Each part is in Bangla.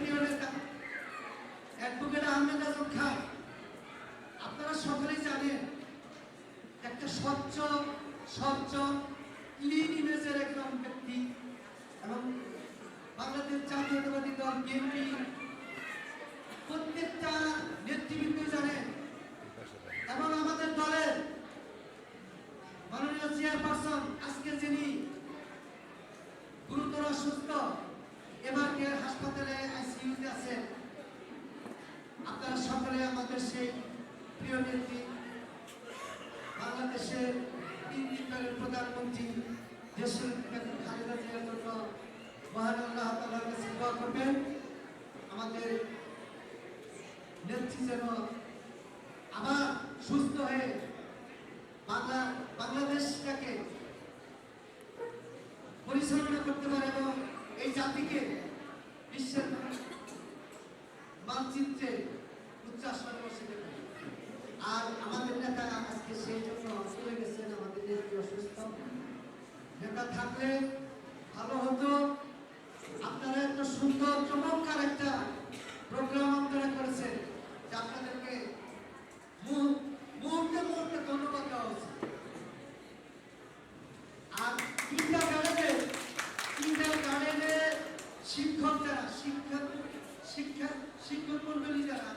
প্রিয় নেতা অ্যাডভোকেট সকলেই জানেন, একটা স্বচ্ছ স্বচ্ছ এবং বাংলাদেশ জাতীয়তাবাদী দল বিএনপি প্রত্যেকটা নেতৃবৃন্দ জানেন এবং আমাদের দলের মাননীয় চেয়ারপারসন, আজকে যিনি গুরুতর অসুস্থ এবার কেয়ার হাসপাতালে আইসিইউতে আছেন আপনারা সকলে আমাদের সেই প্রিয় নেত্রী, বাংলাদেশের তিন দিনকালের প্রধানমন্ত্রী দেশের খালেদা জিয়ার জন্য মহান তাআলার কাছে দোয়া করবেন। আমাদের নেত্রী যেন আবার সুস্থ হয়ে বাংলা, বাংলাদেশটাকে পরিচালনা করতে পারে এবং এই জাতিকে বিশ্বের মানচিত্রে উচ্চ আসনে বসিয়ে দেবে আর আমাদের নেতা আজকে সেই জন্য চলে গেছেন, আমাদের নেত্রী অসুস্থ। নেতা থাকলে ভালো হতো। আপনারা একটা সুন্দর, চমৎকার একটা প্রোগ্রাম আপনারা করেছেন। যে মুহূ- মুহূর্তে মুহূর্তে ধন্যবাদ দেওয়া উচিত আর তিনটা গার্ডেনে তিনটা গার্ডেনে শিক্ষক যারা শিক্ষক শিক্ষা শিক্ষক মন্ডলী যারা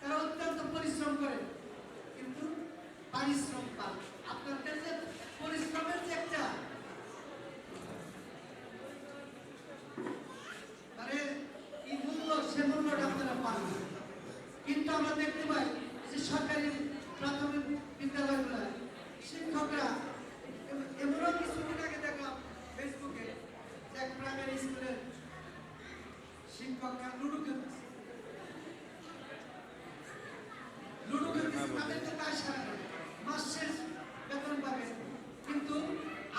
তারা অত্যন্ত পরিশ্রম করে কিন্তু পারিশ্রম পান আপনাদের যে পরিশ্রমের যে একটা মূল্য, সে মূল্যটা আপনারা পান কিন্তু আমরা দেখতে পাই যে সরকারি প্রাথমিক বিদ্যালয়গুলো, শিক্ষকরা এমনও কিছুদিন আগে দেখলাম ফেসবুকে যে এক প্রাইমারি স্কুলের শিক্ষকরা লুডু খেলতেছে লুডু সারা মাস বেতন পাবে কিন্তু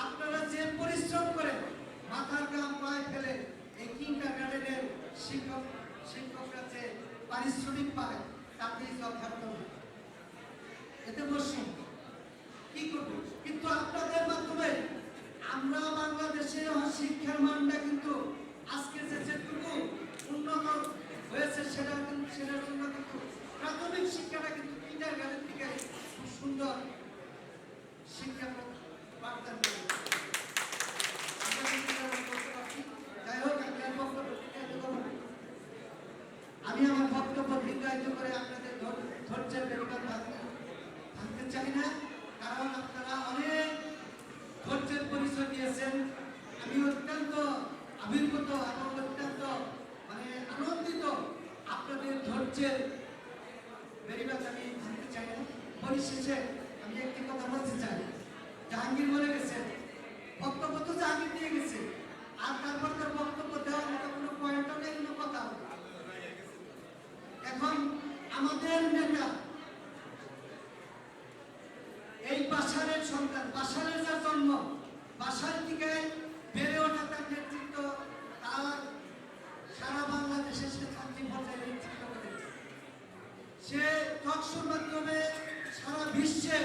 আপনারা যে পরিশ্রম করে মাথার গাম পায়ে ফেলে এই কিংটা গার্ডেনের শিক্ষক শিক্ষকরা যে পারিশ্রমিক পায়, তাতেই যথার্থ নয়। এতে বসুন। কি করব? কিন্তু আপনাদের মাধ্যমে আমরা বাংলাদেশে শিক্ষার মানটা কিন্তু আজকে যে যেটুকু উন্নত হয়েছে, সেটা কিন্তু সেটার জন্য কিন্তু প্রাথমিক শিক্ষাটা কিন্তু কিন্ডার গার্ডেন সুন্দর আমি আমার বক্তব্য করে আপনাদের ধৈর্যের ভাঙতে চাই না, কারণ আপনারা অনেক ধৈর্যের পরিচয় দিয়েছেন। আমি অত্যন্ত আবির্ভূত এবং অত্যন্ত মানে আনন্দিত আপনাদের ধৈর্যের বেরিবাদ আমি ভাঙতে চাই না আমি একটি কথা বলতে চাই। জাহাঙ্গীর বলে গেছে, বক্তব্য তো জাহাঙ্গীর দিয়ে গেছে। আর তারপর তার বক্তব্য দেওয়ার মতো কোনো নেই, কোনো কথা এখন আমাদের নেতা, এই বাসারের সন্তান, বাসারের যার জন্ম, বাসার থেকে বেড়ে ওঠা তার নেতৃত্ব, তার সারা বাংলাদেশে সে চাকরি পর্যায়ে নেতৃত্ব করেছে। সে টকশোর মাধ্যমে সারা বিশ্বে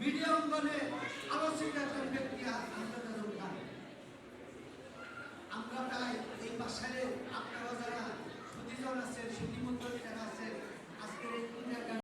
মিডিয়া অঙ্গনে আলোচিত একজন ব্যক্তি আমরা তাই এই বাসারে আপনারা যারা সুদীজন আছেন সুদীমন্ত্রী যারা আছেন, আজকের এই